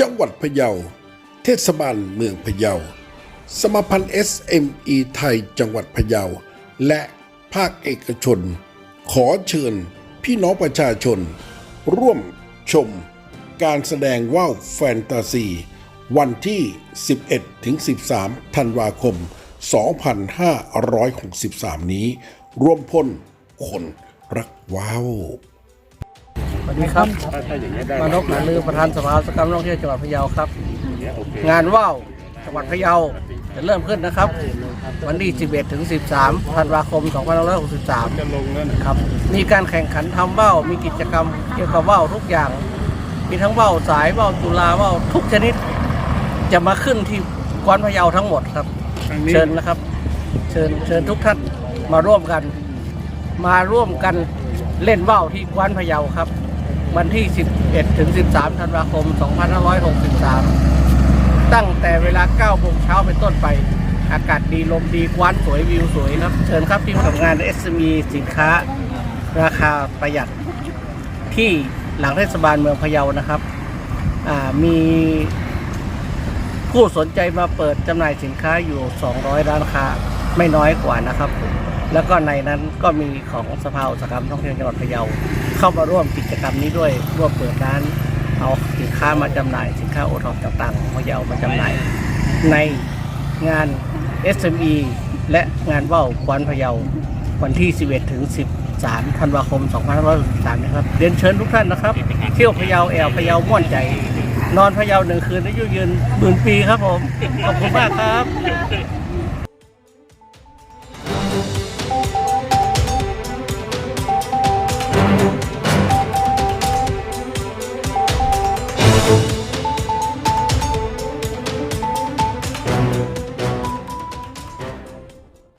จังหวัดพะเยา เทศบาลเมืองพะเยา สมาพันธ์ SME ไทยจังหวัดพะเยา และภาคเอกชน ขอเชิญพี่น้องประชาชน ร่วมชมการแสดงว่าวแฟนตาซี วันที่ 11ถึง13 ธันวาคม 2563 นี้ ร่วมพ้นคนรักว้าว สวัสดีครับมานพหนาลือประธานสภาอุตสาหกรรมท่องเที่ยวจังหวัดพะเยาครับงานว่าวจังหวัดพะเยาจะเริ่มขึ้นนะครับ วันที่ 11 ถึง 13 ธันวาคม 2563ครับ มีการแข่งขันทำว่าวมีกิจกรรมเกี่ยวกับว่าวทุกอย่าง มีทั้งว่าวสายว่าวจุฬาว่าวทุกชนิด จะมาขึ้นที่กวานพะเยาทั้งหมดครับเชิญนะครับ เชิญเชิญทุกท่านมาร่วมกัน มาร่วมกันเล่นว่าวที่กวานพะเยาครับ วันที่ 11 ถึง 13 ธันวาคม 2563 ตั้งแต่เวลา9โมงเช้าเป็นต้นไป อากาศดีลมดีกวานสวยวิวสวยครับ เชิญครับที่ทำงาน SME สินค้า ราคาประหยัดที่หลังเทศบาลเมืองพะเยานะครับอ่ามีผู้สนใจมาเปิดจำหน่ายสินค้าอยู่ 200 ร้านค้าไม่น้อยกว่านะครับ แล้วก็ในนั้นก็มีของสภาอุตสาหกรรมท่องเที่ยวจังหวัดพะเยา เข้ามาร่วมกิจกรรมนี้ด้วยร่วมเปิดร้านเอาสินค้ามาจำหน่าย สินค้าโอท็อปต่างๆของพะเยามาจำหน่าย ในงาน SME และงานว่าวกวานพะเยาวันที่ 11 ถึง 13 ธันวาคม 2563นะครับเรียนเชิญทุกท่านนะครับ เที่ยวพะเยาแอวพะเยาม่วนใจ นอนพะเยาหนึ่งคืนและอยู่ยืนหมื่นปีครับผม ขอบคุณมากครับ